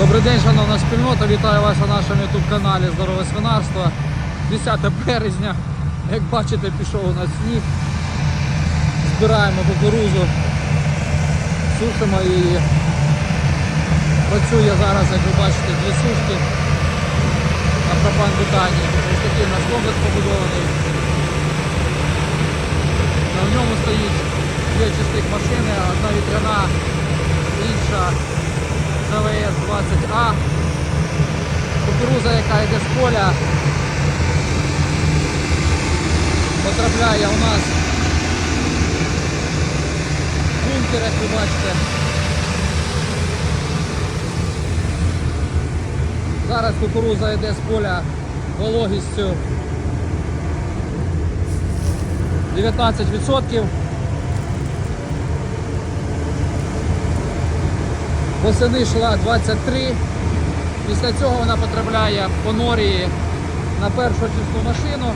Добрий день, шановна спільнота. Вітаю вас на нашому youtube каналі Здорове свинарство. 10 березня. Як бачите, пішов у нас сніг. Збираємо кукурузу, сушимо її. Працює зараз, як ви бачите, дві сушки на пропан-бутані. Ось такий у нас комплекс побудований. На ньому стоїть дві чистих машини, одна вітряна, інша 20А. Кукуруза, яка йде з поля, потрапляє у нас бункер, як ви бачите. Зараз кукуруза йде з поля вологістю 19%. Восени йшла 23. Після цього вона потрапляє по норії на першу чисту машину,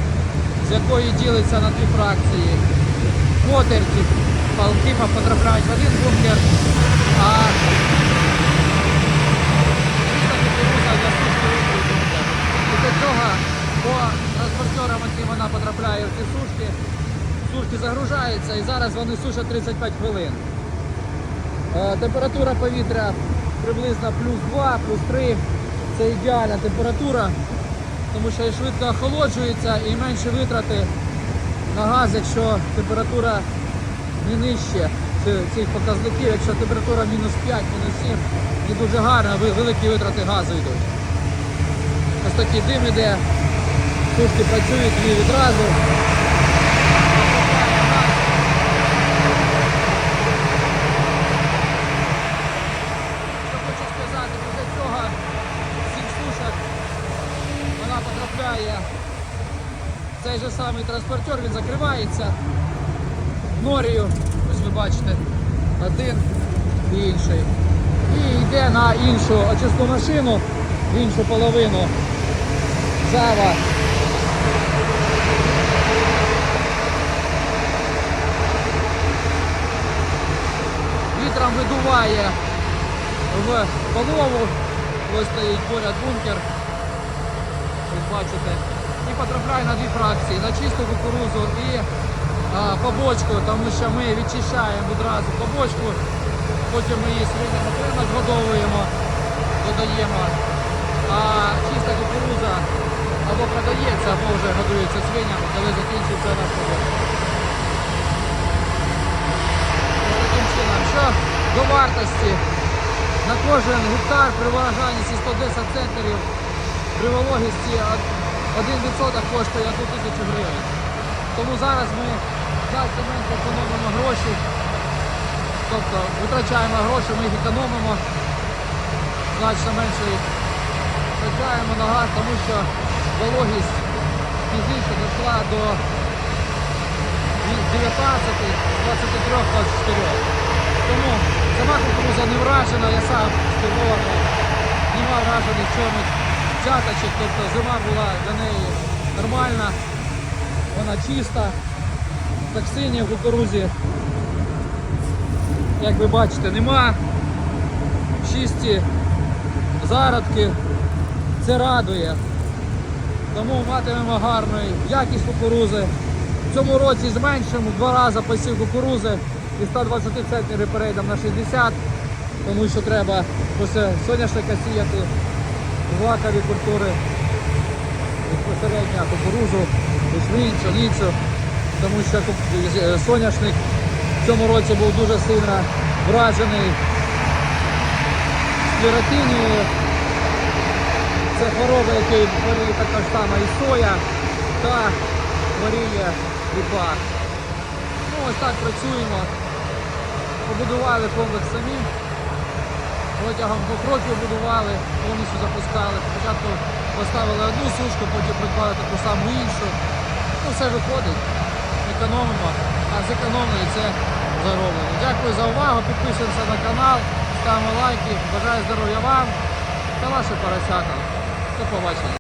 з якої ділиться на дві фракції. Котерті палки потрапляють в один бункер, а для сушки бункер. Після цього по транспортерам, яким вона потрапляє в ці сушки, сушки загружаються і зараз вони сушать 35 хвилин. Е, Температура повітря приблизно плюс 2, плюс 3. Це ідеальна температура, тому що і швидко охолоджується і менше витрати на газ, якщо температура не нижче цих показників, якщо температура мінус 5, мінус 7, не дуже гарно, великі витрати газу йдуть. Ось такий дим іде, сушки працюють дві відразу. Що хочу сказати, після цього всіх сушок вона потрапляє в цей же самий транспортер, він закривається норію, ось ви бачите, один і інший. І йде на іншу очисну машину, іншу половину зава. Вітром видуває в полову. Ось стоїть поряд бункер. Ось бачите. І потрапляє на дві фракції, на чисту кукурузу і а, побочку, тому що ми відчищаємо відразу побочку, потім ми її окремо згодовуємо, додаємо. А чиста кукуруза або продається, або вже годується свиням, коли закінчиться наш побочка. Ось таким чином, що до вартості на кожен гектар при вражальності 110 центнерів при вологісті 1% коштує 1 тисячу гривень. Тому зараз ми значно менше економимо гроші, тобто витрачаємо гроші, ми їх економимо, значно менше їх витрачаємо на газ, тому що вологість пізніше дійшла до 19, 23, 24. Тому сама кукуруза не вражена, я сам здивований, нема вражених чомусь цяточок, тобто зима була для неї нормальна, вона чиста, токсинів в кукурузі, як ви бачите, нема. Чисті зародки, це радує. Тому матимемо гарну якість кукурузи. В цьому році зменшимо два рази посів кукурузи і 120 центнерів перейдемо на 60, тому що треба після соняшника сіяти злакові культури безпосередньо кукурузу, пшеницю, тому що е, соняшник в цьому році був дуже сильно вражений склеротинією. Це хвороба, який хворіє також само і соя та хворіє ріпак. Ну ось так працюємо. Побудували комплекс самі. Протягом двох років будували, повністю запускали. Спочатку поставили одну сушку, потім придбали таку саму іншу. Ну все виходить. Економимо, а зекономили це зароблено. Дякую за увагу, підписуємося на канал, ставимо лайки, бажаю здоров'я вам та вашим поросятам. До побачення.